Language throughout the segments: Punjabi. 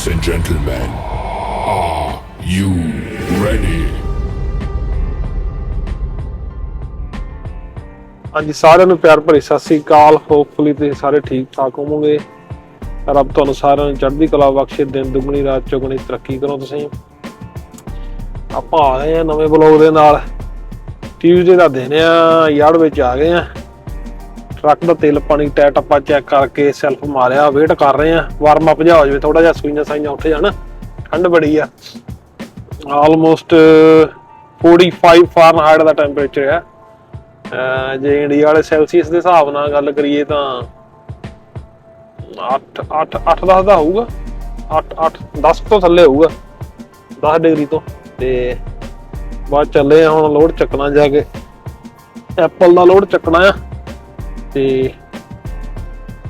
Ladies and gentlemen, are you ready? ਹਾਂਜੀ ਸਾਰਿਆਂ ਨੂੰ ਪਿਆਰ ਭਰੀ ਸਤਿ ਸ੍ਰੀ ਅਕਾਲ। ਹੋਪਫੁਲੀ ਤੁਸੀਂ ਸਾਰੇ ਠੀਕ ਠਾਕ ਹੋਵੋਗੇ। ਰੱਬ ਤੁਹਾਨੂੰ ਸਾਰਿਆਂ ਨੂੰ ਚੜ੍ਹਦੀ ਕਲਾ ਬਖਸ਼ੇ ਦਿਨ ਦੁਗਣੀ ਰਾਤ ਚੌਗਣੀ ਤਰੱਕੀ ਕਰੋ ਤੁਸੀਂ। ਆਪਾਂ ਆ ਗਏ ਆ ਨਵੇਂ ਬਲੌਗ ਦੇ ਨਾਲ। ਟਿਊਜ਼ਡੇ ਦਾ ਦਿਨ ਆ ਯਾਰ ਵਿੱਚ ਆ ਗਏ ਆ ਟਰੱਕ ਦਾ ਤੇਲ ਪਾਣੀ ਟੈਟ ਟੱਪਾ ਚੈੱਕ ਕਰਕੇ ਸੈਲਫ ਮਾਰਿਆ ਵੇਟ ਕਰ ਰਹੇ ਆ ਵਾਰਮ ਅਪ ਜਾ ਹੋ ਜਾਵੇ ਥੋੜਾ ਜਿਹਾ ਸੂਈਆਂ ਸਾਈਆਂ ਉੱਠ ਜਾਣ। ਠੰਡ ਬੜੀ ਆ। ਆਲਮੋਸਟ 45 ਫਾਰਨਹਾਈਟ ਦਾ ਟੈਂਪਰੇਚਰ ਹੈ ਜੇ ਇੰਡੀਆ ਵਾਲੇ ਸੈਲਸੀਅਸ ਦੇ ਹਿਸਾਬ ਨਾਲ ਗੱਲ ਕਰੀਏ ਤਾਂ 8 8 8 10 ਦਾ ਹੋਊਗਾ। 8 8 10 ਤੋਂ ਥੱਲੇ ਹੋਊਗਾ। 10 ਡਿਗਰੀ ਤੋਂ। ਤੇ ਬਾਅਦ ਚੱਲੇ ਆ ਹੁਣ ਲੋਡ ਚੱਕਣਾ ਜਾ ਕੇ। ਐਪਲ ਦਾ ਲੋਡ ਚੱਕਣਾ ਆ। ਤੇ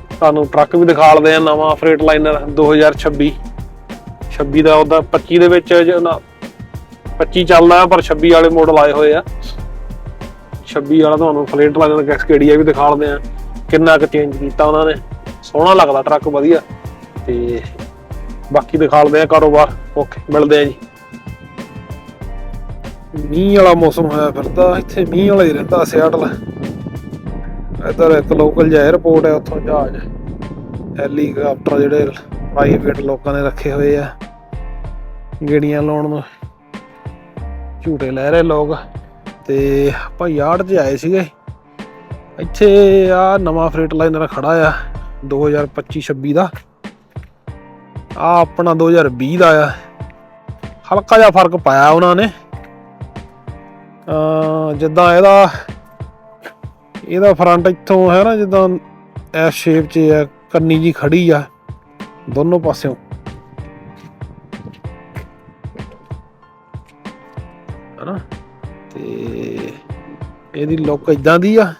ਤੁਹਾਨੂੰ ਟਰੱਕ ਵੀ ਦਿਖਾ ਲਦੇ ਆ, ਨਵਾਂ ਫਰੇਟ ਲਾਈਨਰ 2026 26 ਦਾ ਉਹਦਾ 25 ਦੇ ਵਿੱਚ ਜੋ 25 ਚੱਲਦਾ ਪਰ 26 ਵਾਲੇ ਮਾਡਲ ਆਏ ਹੋਏ ਆ। 26 ਵਾਲਾ ਤੁਹਾਨੂੰ ਫਲੇਟ ਲਾਈਨਰ ਕੈਸਕੇਡੀਆ ਵੀ ਦਿਖਾ ਲਦੇ ਆ। ਕਿੰਨਾ ਕੁ ਚੇਂਜ ਕੀਤਾ ਉਹਨਾਂ ਨੇ। ਸੋਹਣਾ ਲੱਗਦਾ ਟਰੱਕ, ਵਧੀਆ। ਤੇ ਬਾਕੀ ਦਿਖਾ ਲਦੇ ਆ ਕਾਰੋਬਾਰ। ਓਕੇ, ਮਿਲਦੇ ਆ ਜੀ। ਮੀਂਹ ਵਾਲਾ ਮੌਸਮ ਹੋਇਆ ਫਿਰਦਾ, ਇੱਥੇ ਮੀਂਹ ਵਾਲਾ ਹੀ ਰਹਿੰਦਾ ਸਿਆਟਲ। ਇੱਧਰ ਇੱਕ ਲੋਕਲ ਜਿਹਾ 에어ਪੋਰਟ ਹੈ, ਉੱਥੋਂ ਜਹਾਜ਼ ਹੈਲੀਕਾਪਟਰ ਜਿਹੜੇ ਪ੍ਰਾਈਵੇਟ ਲੋਕਾਂ ਨੇ ਰੱਖੇ ਹੋਏ ਆ। ਗੇੜੀਆਂ ਲਾਉਣ ਨੂੰ ਝੂਟੇ ਲੈ ਰਹੇ ਲੋਕ। ਤੇ ਆਪਾਂ ਯਾਰਡ 'ਚ ਆਏ ਸੀਗੇ। ਇੱਥੇ ਆ ਨਵਾਂ ਫਰੇਟ ਲਾਈਨਰ ਖੜਾ ਆ 2025-26 ਦਾ। ਆ ਆਪਣਾ 2020 ਦਾ ਆ। ਹਲਕਾ ਜਿਹਾ ਫ਼ਰਕ ਪਾਇਆ ਉਹਨਾਂ ਨੇ। ਅ ਜਿੱਦਾਂ ਇਹਦਾ ਇਹਦਾ ਫਰੰਟ ਇੱਥੋਂ ਹੈ ਨਾ, ਜਿੱਦਾਂ ਇਸ ਸ਼ੇਪ 'ਚ ਆ, ਕੰਨੀ ਜੀ ਖੜੀ ਆ, ਦੋਨੋਂ ਪਾਸਿਓਂ। ਹਨਾ? ਤੇ ਇਹਦੀ ਲੁੱਕ ਇਦਾਂ ਦੀ ਆ।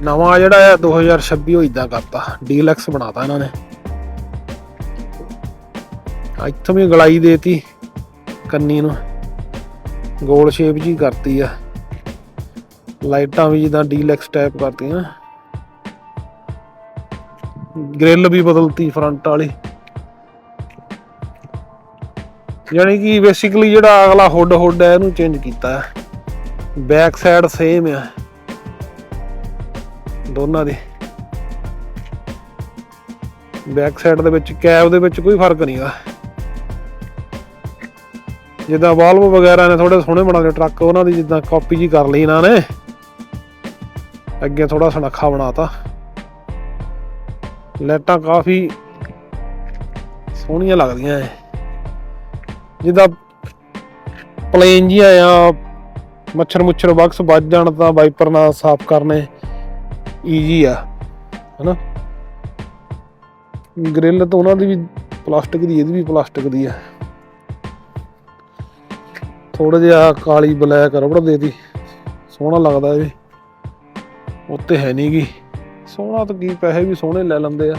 ਨਵਾਂ ਜਿਹੜਾ ਆ 2026 ਉਹ ਇਦਾਂ ਕਰਤਾ। ਡੀਲਕਸ ਬਣਾਤਾ ਇਹਨਾਂ ਨੇ। ਇੱਥੋਂ ਵੀ ਗਲਾਈ ਦੇਤੀ। ਕੰਨੀ ਨੂੰ। ਗੋਲ ਸ਼ੇਪ ਜੀ ਕਰਤੀ ਆ। ਲਾਈਟਾਂ ਵੀ ਜਿੱਦਾਂ ਡੀਲੈਕਸ ਟਾਈਪ ਕਰਤੀਆਂ। ਗ੍ਰਿਲ ਵੀ ਬਦਲਤੀ ਫਰੰਟ ਵਾਲੀ। ਯਾਨੀ ਕਿ ਬੇਸਿਕਲੀ ਜਿਹੜਾ ਅਗਲਾ ਹੁੱਡ ਹੁੱਡ ਹੈ ਇਹਨੂੰ ਚੇਂਜ ਕੀਤਾ ਬੈਕ ਸਾਈਡ ਸੇਮ ਆ। ਦੋਨਾਂ ਦੇ। ਬੈਕ ਸਾਈਡ ਦੇ ਵਿੱਚ ਕੈਬ ਦੇ ਵਿੱਚ ਕੋਈ ਫ਼ਰਕ ਨਹੀਂਗਾ ਜਿੱਦਾਂ ਵਾਲਵ ਵਗੈਰਾ ਨੇ ਥੋੜੇ ਸੋਹਣੇ ਬਣਾ ਲਏ ਟਰੱਕ ਉਹਨਾਂ ਦੀ ਜਿੱਦਾਂ ਕਾਪੀ ਜੀ ਕਰ ਲਈ ਇਹਨਾਂ ਨੇ। ਅੱਗੇ ਥੋੜਾ ਸੁਨੱਖਾ ਬਣਾਤਾ। ਲਾਈਟਾਂ ਕਾਫੀ ਸੋਹਣੀਆਂ ਲੱਗਦੀਆਂ ਐ। ਜਿੱਦਾਂ ਪਲੇਨ ਜੀਆਂ ਆ, ਮੱਛਰ ਮੁੱਛਰ ਬਕਸ ਵੱਜ ਜਾਣ ਤਾਂ ਵਾਈਪਰ ਨਾਲ ਸਾਫ਼ ਕਰਨੇ ਈਜੀ ਆ, ਹਨਾ? ਗ੍ਰਿਲ ਤਾਂ ਉਹਨਾਂ ਦੀ ਵੀ ਪਲਾਸਟਿਕ ਦੀ, ਇਹਦੀ ਵੀ ਪਲਾਸਟਿਕ ਦੀ ਆ। ਥੋੜਾ ਜਿਹਾ ਕਾਲੀ ਬਲੈਕ ਰਬੜ ਦੇ ਦੇਤੀ ਸੋਹਣਾ ਲੱਗਦਾ ਇਹ ਵੀ। ਉੱਤੇ ਹੈ ਨਹੀਂ ਗੀ। ਸੋਹਣਾ ਤਾਂ ਕੀ ਪੈਸੇ ਵੀ ਸੋਹਣੇ ਲੈ ਲੈਂਦੇ ਆ।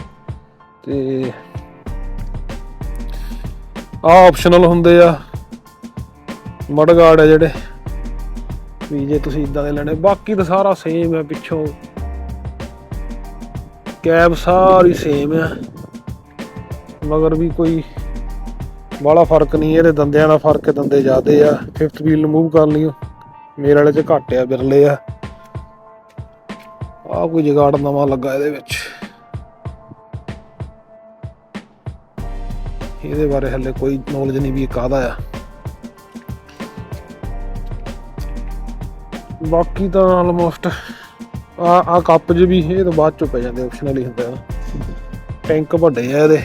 ਤੇ ਆ ਆਪਸ਼ਨਲ ਹੁੰਦੇ ਆ। ਮਡਗਾਰਡ ਆ ਜਿਹੜੇ। ਵੀ ਜੇ ਤੁਸੀਂ ਇਦਾਂ ਦੇ ਲੈਣੇ। ਬਾਕੀ ਤਾਂ ਸਾਰਾ ਸੇਮ ਹੈ ਪਿੱਛੋਂ। ਕੈਬ ਸਾਰੀ ਸੇਮ ਆ। ਮਗਰ ਵੀ ਕੋਈ ਬਾਲਾ ਫ਼ਰਕ ਨਹੀਂ, ਇਹਦੇ ਦੰਦਿਆਂ ਦਾ ਫ਼ਰਕ ਹੈ ਦੰਦੇ ਜ਼ਿਆਦੇ ਆ। ਫਿਫਥ ਵੀਲ ਰਿਮੂਵ ਕਰ ਲਿਓ। ਮੇਰੇ ਵਾਲੇ ਚ ਘੱਟ ਆ, ਬਿਰਲੇ ਆ। ਆ ਕੋਈ ਜਗਾੜ ਨਵਾਂ ਲੱਗਾ ਇਹਦੇ ਵਿੱਚ। ਇਹਦੇ ਬਾਰੇ ਹਲੇ ਕੋਈ ਨੌਲੇਜ ਨਹੀਂ ਵੀ ਇਹ ਕਾਹਦਾ ਆ। ਬਾਕੀ ਤਾਂ ਆਲਮੋਸਟ ਆ ਆ ਕੱਪ ਜ ਵੀ ਇਹ ਤਾਂ ਬਾਅਦ ਚੋਂ ਪੈ ਜਾਂਦੇ ਆਪਸ਼ਨਲ ਹੀ ਹੁੰਦਾ। ਟੈਂਕ ਵੱਡੇ ਆ ਇਹਦੇ।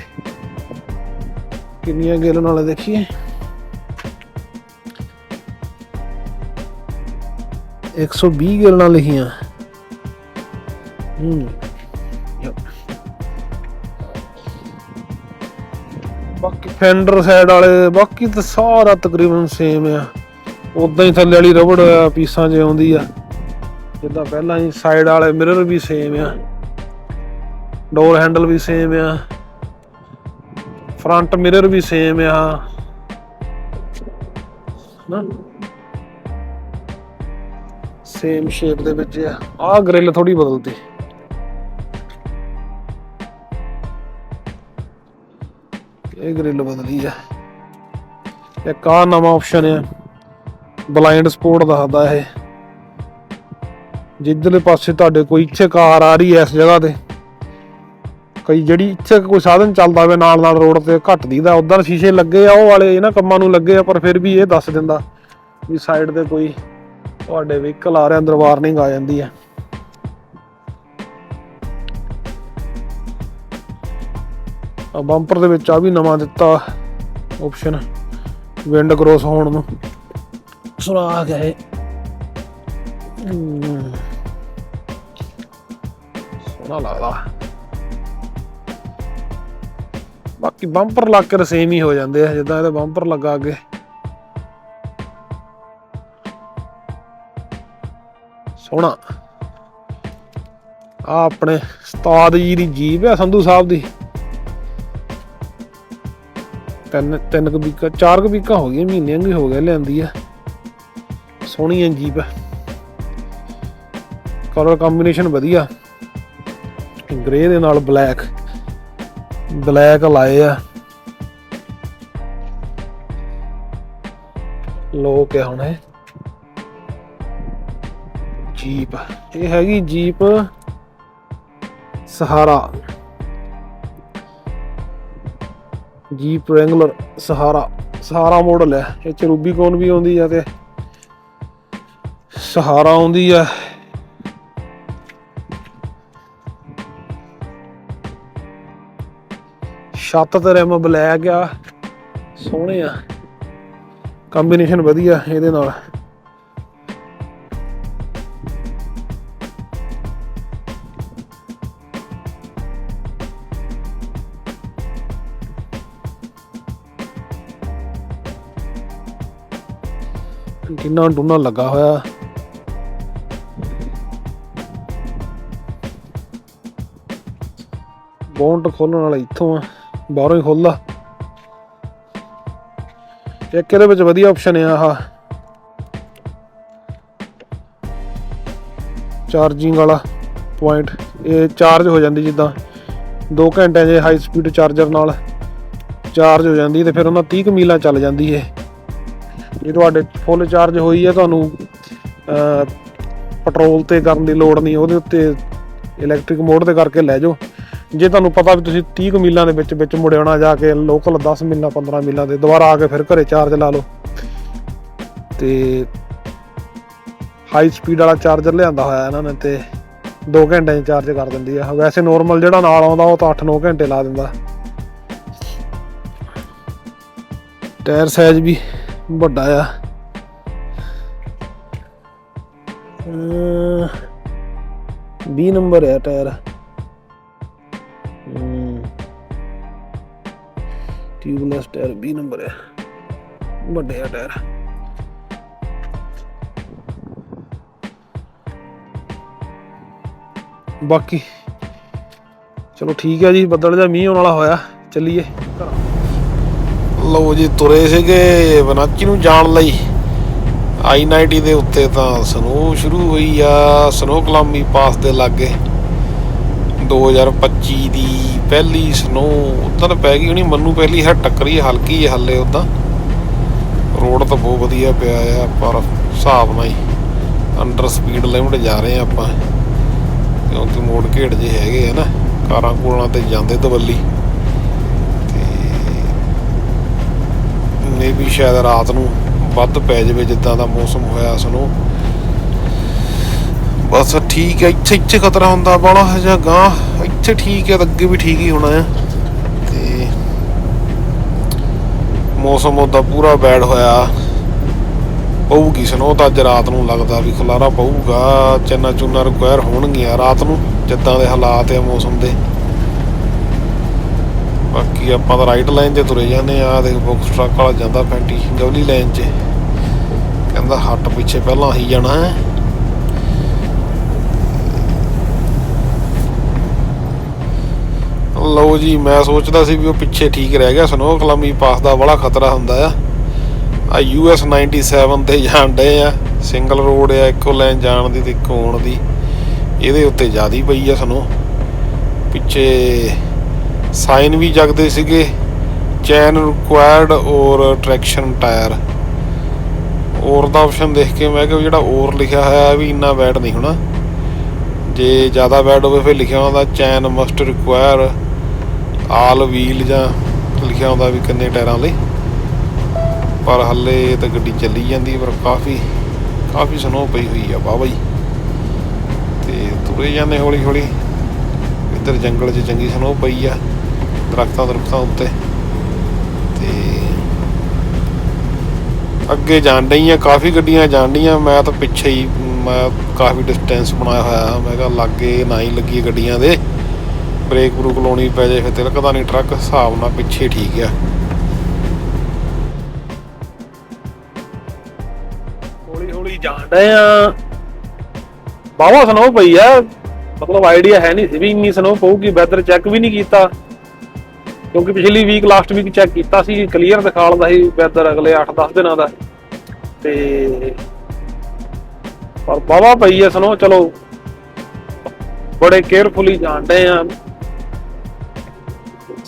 ਕਿੰਨੀਆਂ ਗੇਲ ਵਾਲੇ ਦੇਖੀਏ। 120 ਗੇਲਨਾਂ ਲਿਖੀਆਂ। ਹੂੰ। ਬਾਕੀ ਫੈਂਡਰ ਸਾਈਡ ਵਾਲੇ, ਬਾਕੀ ਤਾਂ ਸਾਰਾ ਤਕਰੀਬਨ ਸੇਮ ਆ। ਉਦਾਂ ਹੀ ਥੱਲੇ ਵਾਲੀ ਰਬੜ ਪੀਸਾਂ 'ਚ ਆਉਂਦੀ ਆ। ਜਿੱਦਾਂ ਪਹਿਲਾਂ ਹੀ ਸਾਈਡ ਵਾਲੇ ਮਿਰਰ ਵੀ ਸੇਮ ਆ। ਡੋਰ ਹੈਂਡਲ ਵੀ ਸੇਮ ਆ। ਫਰੰਟ ਮਿਰਰ ਵੀ ਸੇਮ ਆ। ਨਾ? ਸੇਮ ਸ਼ੇਪ ਦੇ ਵਿੱਚ ਆ। ਆਹ ਗ੍ਰਿਲ ਥੋੜੀ ਬਦਲਤੀ ਇਹ ਗ੍ਰਿਲ ਬਦਲੀ ਆ। ਇੱਕ ਆ ਨਵਾਂ ਆਪਸ਼ਨ ਆ। ਬਲਾਈਂਡ ਸਪੋਰਟ ਦੱਸਦਾ ਇਹ। ਜਿੱਧਰਲੇ ਪਾਸੇ ਤੁਹਾਡੇ ਕੋਈ ਇੱਥੇ ਕਾਰ ਆ ਰਹੀ ਐ ਇਸ ਜਗ੍ਹਾ ਤੇ। ਕਈ ਜਿਹੜੀ ਇੱਥੇ ਕੋਈ ਸਾਧਨ ਚੱਲਦਾ ਹੋਵੇ ਨਾਲ ਨਾਲ ਰੋਡ ਤੇ ਘੱਟ ਦੀਦਾ ਉਧਰ ਸ਼ੀਸ਼ੇ ਲੱਗੇ ਆ ਉਹ ਵਾਲੇ ਇਹਨਾਂ ਕੰਮਾਂ ਨੂੰ ਲੱਗੇ ਆ ਪਰ ਫਿਰ ਵੀ ਇਹ ਦੱਸ ਦਿੰਦਾ ਵੀ ਸਾਈਡ ਤੇ ਕੋਈ ਤੁਹਾਡੇ ਵਹੀਕਲ ਆ ਰਿਹਾ ਅੰਦਰ ਵਾਰਨਿੰਗ ਆ ਜਾਂਦੀ ਹੈ ਆ ਬੰਪਰ ਦੇ ਵਿੱਚ ਆ ਵੀ ਨਵਾਂ ਦਿੱਤਾ ਆਪਸ਼ਨ ਵਿੰਡ ਕ੍ਰੋਸ ਹੋਣ ਨੂੰ। ਸੁਰਾਖ ਹੈ। ਸੋਹਣਾ ਲੱਗਦਾ। ਬਾਕੀ ਬੰਪਰ ਲੱਗ ਕੇ ਸੇਮ ਹੀ ਹੋ ਜਾਂਦੇ ਆ, ਜਿੱਦਾਂ ਇਹਦਾ ਬੰਪਰ ਲੱਗਾ ਅੱਗੇ। ਸੋਹਣਾ। ਆ ਆਪਣੇ ਉਸਤਾਦ ਜੀ ਦੀ ਜੀਬ ਆ ਸੰਧੂ ਸਾਹਿਬ ਦੀ। ਤਿੰਨ ਤਿੰਨ ਕੁ ਵੀਕਾਂ ਚਾਰ ਕੁ ਵੀਕਾਂ ਹੋ ਗਈਆਂ ਮਹੀਨਿਆਂ ਵੀ ਹੋ ਗਿਆ ਲਿਆਂਦੀ ਆ। ਸੋਹਣੀ ਹੈ ਜੀਪ ਕਲਰ ਕੰਬੀਨੇਸ਼ਨ ਵਧੀਆ। ਗ੍ਰੇ ਦੇ ਨਾਲ ਬਲੈਕ ਬਲੈਕ ਲਾਏ ਆ। ਲੋਕ ਆ ਹੁਣ ਇਹ। ਜੀਪ। ਇਹ ਹੈਗੀ ਜੀਪ ਸਹਾਰਾ। ਜੀਪ ਰੈਂਗਲਰ ਸਹਾਰਾ। ਸਹਾਰਾ ਮਾਡਲ ਹੈ ਇਹ ਚ ਰੂਬੀਕੌਨ ਵੀ ਆਉਂਦੀ ਆ ਤੇ ਸਹਾਰਾ ਆਉਂਦੀ ਆ। ਛੱਤ ਤੇ ਰਿਮ ਬਲੈਕ ਆ, ਸੋਹਣੇ ਆ। ਕੰਬੀਨੇਸ਼ਨ ਵਧੀਆ ਇਹਦੇ ਨਾਲ। ਕਿੰਨਾ ਡੂਨਾ ਲੱਗਾ ਹੋਇਆ। ਬੌਂਟ ਖੋਲਣ ਵਾਲਾ ਇੱਥੋਂ ਆ। ਬਾਹਰੋਂ ਹੀ ਖੁੱਲਦਾ ਇੱਕ ਇਹਦੇ ਵਿੱਚ ਵਧੀਆ ਆਪਸ਼ਨ ਆ ਆਹ। ਚਾਰਜਿੰਗ ਵਾਲਾ ਪੁਆਇੰਟ ਇਹ ਚਾਰਜ ਹੋ ਜਾਂਦੀ ਜਿੱਦਾਂ 2 ਘੰਟਿਆਂ ਦੇ ਹਾਈ ਸਪੀਡ ਚਾਰਜਰ ਨਾਲ ਚਾਰਜ ਹੋ ਜਾਂਦੀ ਤੇ ਫਿਰ ਉਹਨਾਂ 30 ਕੁ ਮੀਲਾਂ ਚੱਲ ਜਾਂਦੀ ਹੈ ਜੇ ਤੁਹਾਡੇ ਫੁੱਲ ਚਾਰਜ ਹੋਈ ਹੈ ਤੁਹਾਨੂੰ ਪੈਟਰੋਲ ਤੇ ਕਰਨ ਦੀ ਲੋੜ ਨਹੀਂ, ਉਹਦੇ ਉੱਤੇ ਇਲੈਕਟ੍ਰਿਕ ਮੋਡ ਤੇ ਕਰਕੇ ਲੈ ਜਾਓ। ਜੇ ਤੁਹਾਨੂੰ ਪਤਾ ਵੀ ਤੁਸੀਂ 30 ਕੁ ਮੀਲਾਂ ਦੇ ਵਿੱਚ ਵਿੱਚ ਮੁੜਿਆਉਣਾ ਜਾ ਕੇ ਲੋਕਲ 10 ਮੀਲਾਂ 15 ਮੀਲਾਂ ਦੇ, ਦੁਬਾਰਾ ਆ ਕੇ ਫਿਰ ਘਰੇ ਚਾਰਜ ਲਾ ਲਓ। ਤੇ ਹਾਈ ਸਪੀਡ ਵਾਲਾ ਚਾਰਜਰ ਲਿਆਂਦਾ ਹੋਇਆ ਇਹਨਾਂ ਨੇ ਤੇ 2 ਘੰਟਿਆਂ 'ਚ ਚਾਰਜ ਕਰ ਦਿੰਦੀ ਆ। ਵੈਸੇ ਨੋਰਮਲ ਜਿਹੜਾ ਨਾਲ ਆਉਂਦਾ, ਉਹ ਤਾਂ 8-9 ਘੰਟੇ ਲਾ ਦਿੰਦਾ। ਟਾਇਰ ਸਾਈਜ਼ ਵੀ ਵੱਡਾ ਆ। ਅਮ 20 ਨੰਬਰ ਹੈ ਟਾਇਰ। ਟਿਊਬਲੈਸ ਟਾਇਰ 20 ਨੰਬਰ ਹੈ ਵੱਡੇ ਆ ਟਾਇਰ। ਬਾਕੀ, ਚਲੋ ਠੀਕ ਹੈ ਜੀ, ਬੱਦਲ ਜਿਹਾ ਮੀਂਹ ਆਉਣ ਵਾਲਾ ਹੋਇਆ। ਚੱਲੀਏ ਲਓ ਜੀ, ਤੁਰੇ ਸੀਗੇ ਬਨਾਚੀ ਨੂੰ ਜਾਣ ਲਈ। ਆਈ 90 ਦੇ ਉੱਤੇ ਤਾਂ ਸਨੋ ਸ਼ੁਰੂ ਹੋਈ ਆ, ਸਨੋ ਕਲਾਮੀ ਪਾਸ ਦੇ ਲਾਗੇ। 2025 ਦੀ ਪਹਿਲੀ ਸਨੋ ਉਦੋਂ ਪੈ ਗਈ ਹੋਣੀ ਮੰਨੂ ਪਹਿਲੀ ਹੈ ਟੱਕਰੀ ਹਲਕੀ ਹੈ ਹੱਲੇ ਉਦਾਂ। ਰੋਡ ਤਾਂ ਬਹੁਤ ਵਧੀਆ ਪਿਆ ਆ, ਪਰ ਹਿਸਾਬ ਨਾਲ ਹੀ ਅੰਡਰ ਸਪੀਡ ਲਿਮਟ ਜਾ ਰਹੇ ਆ ਆਪਾਂ। ਕਿਉਂਕਿ ਮੋੜ ਘੇੜ ਜੇ ਹੈਗੇ ਆ ਨਾ, ਕਾਰਾਂ ਕੂਲਾਂ ਤੇ ਜਾਂਦੇ ਦਵੱਲੀ ਮੇ ਵੀ ਸ਼ਾਇਦ ਰਾਤ ਨੂੰ ਵੱਧ ਪੈ ਜਾਵੇ ਜਿੱਦਾਂ ਦਾ ਮੌਸਮ ਹੋਇਆ ਸਨੋ ਬਸ ਠੀਕ ਹੈ, ਇੱਥੇ ਇੱਥੇ ਖਤਰਾ ਹੁੰਦਾ ਬਾਲਾ ਹਜਾ ਗਾਂ ਇੱਥੇ ਠੀਕ ਹੈ ਤਾਂ ਅੱਗੇ ਵੀ ਠੀਕ ਹੀ ਹੋਣਾ ਹੈ। ਤੇ ਮੌਸਮ ਉਹਦਾ ਪੂਰਾ ਬੈਡ ਹੋਇਆ। ਪਊਗੀ ਸਨੋ ਤਾਂ ਅੱਜ ਰਾਤ ਨੂੰ ਲੱਗਦਾ ਵੀ ਖਲਾਰਾ ਪਊਗਾ, ਚੰਨਾ ਚੁੰਨਾ ਰਿਕੁਆਇਰ ਹੋਣਗੀਆਂ। ਰਾਤ ਨੂੰ ਜਿੱਦਾਂ ਦੇ ਹਾਲਾਤ ਆ ਮੌਸਮ ਦੇ। ਬਾਕੀ ਆਪਾਂ ਤਾਂ ਰਾਈਟ ਲਾਈਨ 'ਤੇ ਤੁਰੇ ਜਾਂਦੇ ਆ ਦੇਖ ਬੁੱਕਸ ਟਰੱਕ ਵਾਲਾ ਜਾਂਦਾ, ਪੈਂਟੀ ਗਵਲੀ ਲਾਈਨ 'ਚ। ਕਹਿੰਦਾ ਹੱਟ ਪਿੱਛੇ ਪਹਿਲਾਂ ਹੀ ਜਾਣਾ ਹੈ। ਲਓ ਜੀ, ਮੈਂ ਸੋਚਦਾ ਸੀ ਵੀ ਉਹ ਪਿੱਛੇ ਠੀਕ ਰਹਿ ਗਿਆ। ਸਨੋ ਕਲਾਮੀ ਪਾਸ ਦਾ ਬੜਾ ਖਤਰਾ ਹੁੰਦਾ ਆ। ਆ ਯੂਐਸ 97 ਤੇ ਜਾਣ ਡਏ ਆ। ਸਿੰਗਲ ਰੋਡ ਆ, ਇੱਕੋ ਲਾਈਨ ਜਾਣ ਦੀ ਤੇ ਇੱਕੋ ਆਉਣ ਦੀ। ਇਹਦੇ ਉੱਤੇ ਜਿਆਦੀ ਪਈ ਆ ਸਨੋ ਪਿੱਛੇ ਸਾਈਨ ਵੀ ਜਗਦੇ ਸੀਗੇ। ਚੈਨ ਰਿਕੁਆਇਰਡ ਔਰ ਟਰੈਕਸ਼ਨ ਟਾਇਰ ਔਰ ਦਾ ਆਪਸ਼ਨ ਦੇਖ ਕੇ ਮੈਂ ਕਿਹਾ ਵੀ ਜਿਹੜਾ ਔਰ ਲਿਖਿਆ ਹੋਇਆ ਵੀ ਇੰਨਾ ਬੈਡ ਨਹੀਂ ਹੋਣਾ। ਜੇ ਜ਼ਿਆਦਾ ਬੈਡ ਹੋਵੇ ਫਿਰ ਲਿਖਿਆ ਹੁੰਦਾ chain must require all wheel ਜਾਂ ਲਿਖਿਆ ਹੁੰਦਾ ਵੀ ਕਿੰਨੇ ਟਾਇਰਾਂ ਲਈ। ਪਰ ਹੱਲੇ ਤਾਂ ਗੱਡੀ ਚੱਲੀ ਜਾਂਦੀ, ਪਰ ਕਾਫੀ ਕਾਫੀ ਸਨੋ ਪਈ ਹੋਈ ਆ ਵਾਹਵਾ ਜੀ ਤੇ ਤੁਰੇ ਜਾਂਦੇ ਹੌਲੀ ਹੌਲੀ ਇੱਧਰ ਜੰਗਲ 'ਚ ਚੰਗੀ ਸਨੋ ਪਈ ਆ, ਦਰਖਤਾਂ ਦਰਖਤਾਂ ਉੱਤੇ। ਤੇ ਅੱਗੇ ਜਾਣ ਡਈਆਂ, ਕਾਫੀ ਗੱਡੀਆਂ ਜਾਣ ਡਈਆਂ। ਮੈਂ ਤਾਂ ਪਿੱਛੇ ਹੀ, ਮੈਂ ਕਾਫੀ ਡਿਸਟੈਂਸ ਬਣਾਇਆ ਹੋਇਆ। ਮੈਂ ਕਿਹਾ ਲਾਗੇ ਨਾ ਹੀ ਲੱਗੀ ਗੱਡੀਆਂ ਦੇ। ਬ੍ਰੇਕ ਬਰੂਕ ਲਾਉਣੀ ਪੈ ਜੇ ਫਿਰ ਤਿਲਕਦਾ ਨਹੀਂ, ਟਰੱਕ ਹਿਸਾਬ ਨਾਲ ਪਿੱਛੇ ਠੀਕ ਆ। ਹੌਲੀ ਹੌਲੀ ਜਾਣ ਆ। ਬਾਵਾ ਸਨੋ ਪਈ ਆ। ਮਤਲਬ ਆਈਡੀਆ ਹੈ ਨਹੀਂ ਸੀ ਵੀ ਇੰਨੀ ਸਨੋ ਪਊਗੀ ਵੈਦਰ ਚੈੱਕ ਵੀ ਨਹੀਂ ਕੀਤਾ। ਕਿਉਂਕਿ ਪਿਛਲੀ ਵੀਕ ਲਾਸਟ ਵੀਕ ਚੈੱਕ ਕੀਤਾ ਸੀ ਕਲੀਅਰ ਦਿਖਾ ਦਿਖਾਉਂਦਾ ਸੀ ਵੈਦਰ ਅਗਲੇ 8-10 ਦਿਨਾਂ ਦਾ। ਤੇ ਪਰ ਬਾਵਾ ਪਈ ਆ ਸਨੋ ਚਲੋ। ਬੜੇ ਕੇਅਰਫੁਲੀ ਜਾਣਦੇ ਆ।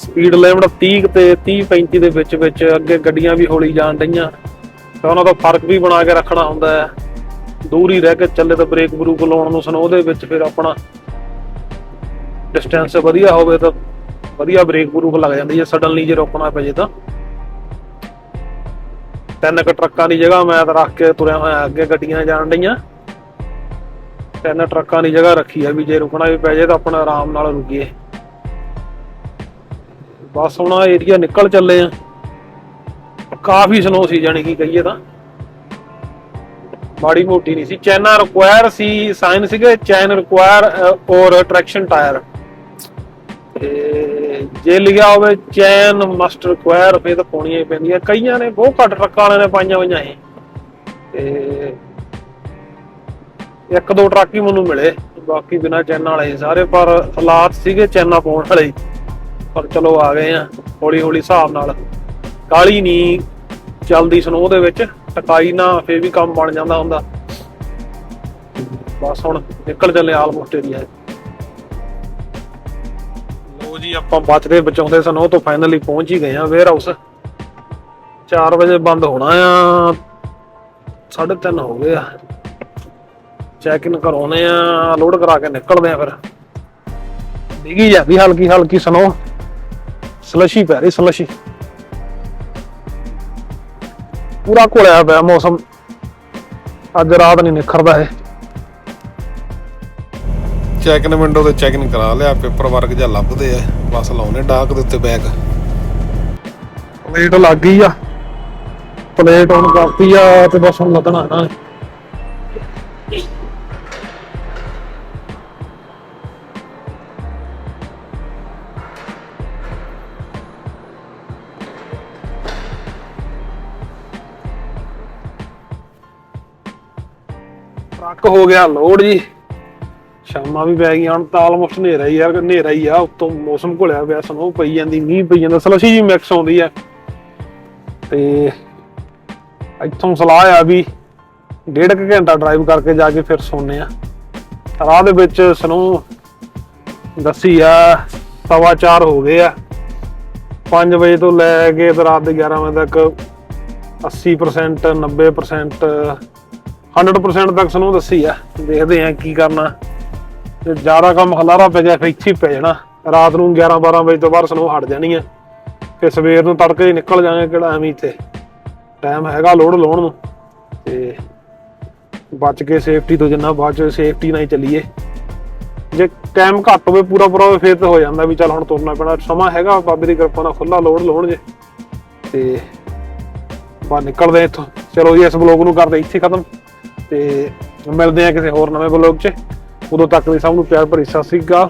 ਸਪੀਡ ਲਿਮਟ 30 ਤੇ 30 35 ਦੇ ਵਿੱਚ ਵਿੱਚ ਅੱਗੇ ਗੱਡੀਆਂ ਵੀ ਹੌਲੀ ਜਾਣ ਡਈਆਂ। ਤਾਂ ਉਹਨਾਂ ਦਾ ਫ਼ਰਕ ਵੀ ਬਣਾ ਕੇ ਰੱਖਣਾ ਹੁੰਦਾ ਹੈ। ਦੂਰ ਹੀ ਰਹਿ ਕੇ ਚੱਲੇ ਤਾਂ ਬ੍ਰੇਕ ਬਰੂਕ ਲਾਉਣ ਨੂੰ ਸਨੋ ਦੇ ਵਿੱਚ ਫਿਰ ਆਪਣਾ ਡਿਸਟੈਂਸ ਵਧੀਆ ਹੋਵੇ ਤਾਂ ਵਧੀਆ ਬ੍ਰੇਕ ਬਰੂਕ ਲੱਗ ਜਾਂਦੀ ਹੈ ਸਡਨਲੀ ਜੇ ਰੋਕਣਾ ਪੈ ਜੇ ਤਾਂ। ਤਿੰਨ ਕ ਟਰੱਕਾਂ ਦੀ ਜਗ੍ਹਾ ਮੈਂ ਤਾਂ ਰੱਖ ਕੇ ਤੁਰਿਆ ਹੋਇਆ, ਅੱਗੇ ਗੱਡੀਆਂ ਜਾਣ ਡਈਆਂ। ਤਿੰਨ ਟਰੱਕਾਂ ਦੀ ਜਗ੍ਹਾ ਰੱਖੀ ਆ ਵੀ ਜੇ ਰੁਕਣਾ ਵੀ ਪੈ ਜੇ ਤਾਂ ਆਪਣਾ ਆਰਾਮ ਨਾਲ ਰੁਕੀਏ। ਬਸ ਹੁਣ ਆ ਏਰੀਆ ਨਿਕਲ ਚੱਲੇ ਆ। ਕਾਫੀ ਸਨੋ ਸੀ ਜਾਣੀ ਕਿ ਕਹੀਏ ਤਾਂ। ਮਾੜੀ ਮੋਟੀ ਨਹੀਂ ਸੀ। ਚੈਨਾ ਰਿਕੁਆਇਰ ਸੀ ਸਾਈਨ ਸੀਗੇ ਚੈਨ ਰਿਕੁਆਇਰ ਔਰ ਟਰੈਕਸ਼ਨ ਟਾਇਰ ਜੇ ਲਿਖਿਆ ਹੋਵੇ ਚੈਨ ਮਸਟ ਰਿਕੁਆਇਰ ਫੇਰ ਤਾਂ ਪਾਉਣੀਆਂ ਹੀ ਪੈਂਦੀਆਂ। ਕਈਆਂ ਨੇ ਬਹੁਤ ਘੱਟ ਟਰੱਕਾਂ ਵਾਲਿਆਂ ਨੇ ਪਾਈਆਂ ਹੋਈਆਂ ਸੀ ਤੇ ਇੱਕ ਦੋ ਟਰੱਕ ਹੀ ਮੈਨੂੰ ਮਿਲੇ। ਬਾਕੀ ਬਿਨਾ ਚੈਨ ਵਾਲੇ ਸੀ ਸਾਰੇ ਪਰ ਹਾਲਾਤ ਸੀਗੇ ਚੈਨਾ ਪਾਉਣ ਵਾਲੇ ਹੀ। ਪਰ ਚਲੋ ਆ ਗਏ ਆ, ਹੌਲੀ ਹੌਲੀ ਹਿਸਾਬ ਨਾਲ। ਕਾਲੀ ਨਹੀਂ ਚੱਲਦੀ ਸਨੋ ਦੇ ਵਿੱਚ, ਟਕਾਈ ਨਾ ਫੇਰ ਵੀ ਕੰਮ ਬਣ ਜਾਂਦਾ ਹੁੰਦਾ। ਬਸ ਹੁਣ ਨਿਕਲ ਚੱਲੇ ਆਲਮੋਸਟ ਏਰੀਆ ਲੋ ਜੀ, ਆਪਾਂ ਬਚਦੇ ਬਚਾਉਂਦੇ ਸਨੋ ਤੋਂ ਫਾਈਨਲੀ ਪਹੁੰਚ ਹੀ ਗਏ ਆ ਵੇਅਰ ਹਾਊਸ 4 ਵਜੇ ਬੰਦ ਹੋਣਾ ਆ 3:30 ਹੋ ਗਏ ਆ। ਚੈੱਕ ਇਨ ਕਰਾਉਨੇ ਆ ਲੋਡ ਕਰਾ ਕੇ ਨਿਕਲਦੇ ਆ ਫਿਰ। ਡਿੱਗੀ ਜਾਂਦੀ ਹਲਕੀ ਹਲਕੀ ਸਨੋ ਸਲਸ਼ੀ ਪੈ ਰਹੀ ਸਲਸ਼ੀ। ਪੂਰਾ ਘੋਲਿਆ ਪਿਆ ਮੌਸਮ। ਅੱਜ ਰਾਤ ਨਹੀਂ ਨਿਖਰਦਾ ਹੈ ਚੈੱਕ ਇਨ ਵਿੰਡੋ ਤੇ ਚੈੱਕ ਇਨ ਕਰਾ ਲਿਆ ਪੇਪਰ ਵਰਕ ਜਾਂ ਲੱਭਦੇ ਆ। ਬਸ ਲਾਉਨੇ ਡਾਕ ਦੇ ਉੱਤੇ ਬੈਗ ਪਲੇਟ ਲੱਗ ਗਈ ਆ। ਪਲੇਟ ਔਨ ਕਰਤੀ ਆ ਤੇ ਬਸ ਹੁਣ ਲੱਦਣਾ ਇਹਨਾਂ ਨੇ। ਟਰੱਕ ਹੋ ਗਿਆ ਲੋਡ ਜੀ। ਸ਼ਾਮਾਂ ਵੀ ਪੈ ਗਈਆਂ, ਹੁਣ ਤਾਂ ਆਲਮੋਸਟ ਹਨੇਰਾ ਹੀ ਯਾਰ ਹਨੇਰਾ ਹੀ ਆ, ਉੱਤੋਂ ਮੌਸਮ ਘੁਲਿਆ ਪਿਆ ਸਨੋ ਪਈ ਜਾਂਦੀ, ਮੀਂਹ ਪਈ ਜਾਂਦਾ, ਸਲਸ਼ੀ ਜੀ ਮਿਕਸ ਆਉਂਦੀ ਆ। ਤੇ ਇੱਥੋਂ ਸਲਾਹ ਆ ਵੀ ਡੇਢ ਕੁ ਘੰਟਾ ਡਰਾਈਵ ਕਰਕੇ ਜਾ ਕੇ ਫਿਰ ਸੌਂਨੇ ਆ। ਰਾਹ ਦੇ ਵਿੱਚ ਸਨੋ ਦੱਸੀ ਆ, ਸਵਾ ਚਾਰ ਹੋ ਗਏ ਆ। 5 ਵਜੇ ਤੋਂ ਲੈ ਕੇ ਰਾਤ ਦੇ 11 ਵਜੇ ਤੱਕ 80% 90% 100% ਤੱਕ ਸਾਨੂੰ ਦੱਸੀ ਆ। ਦੇਖਦੇ ਆ ਕੀ ਕਰਨਾ। ਤੇ ਜ਼ਿਆਦਾ ਕੰਮ ਹਲਾਰਾ ਪੈ ਗਿਆ ਫਿਰ ਇੱਥੇ ਪੈ ਜਾਣਾ। ਰਾਤ ਨੂੰ 11 12 ਵਜੇ ਤੋਂ ਬਾਅਦ ਸਾਨੂੰ ਹਟ ਜਾਣੀ ਆ। ਫਿਰ ਸਵੇਰ ਨੂੰ ਤੜਕੇ ਹੀ ਨਿਕਲ ਜਾਵਾਂਗੇ ਕਿਹੜਾ ਐਵੇਂ ਇੱਥੇ। ਟਾਈਮ ਹੈਗਾ ਲੋਡ ਲਾਉਣ ਨੂੰ। ਤੇ ਬਚ ਕੇ ਸੇਫਟੀ ਤੋਂ ਜਿੰਨਾ ਬਾਅਦ ਚ ਸੇਫਟੀ ਨਾਲ ਹੀ ਚੱਲੀਏ। ਜੇ ਟਾਈਮ ਘੱਟ ਹੋਵੇ, ਪੂਰਾ ਪੂਰਾ ਹੋਵੇ, ਫਿਰ ਤਾਂ ਹੋ ਜਾਂਦਾ ਵੀ ਚੱਲ ਹੁਣ ਤੁਰਨਾ ਪੈਣਾ। ਸਮਾਂ ਹੈਗਾ, ਬਾਬੇ ਦੀ ਕਿਰਪਾ ਨਾਲ ਖੁੱਲਾ ਲੋਡ ਲਾਉਣ ਜੇ ਤੇ ਬਾਹਰ ਨਿਕਲਦੇ ਇੱਥੋਂ। ਚਲੋ ਜੀ, ਇਸ ਬਲੌਗ ਨੂੰ ਕਰਦੇ ਇੱਥੇ ਖਤਮ। ਤੇ ਮਿਲਦੇ ਆ ਕਿਸੇ ਹੋਰ ਨਵੇਂ ਬਲੌਗ 'ਚ। ਉਦੋਂ ਤੱਕ ਲਈ ਸਭ ਨੂੰ ਪਿਆਰ ਭਰੀ ਸਤਿ ਸ੍ਰੀ ਅਕਾਲ।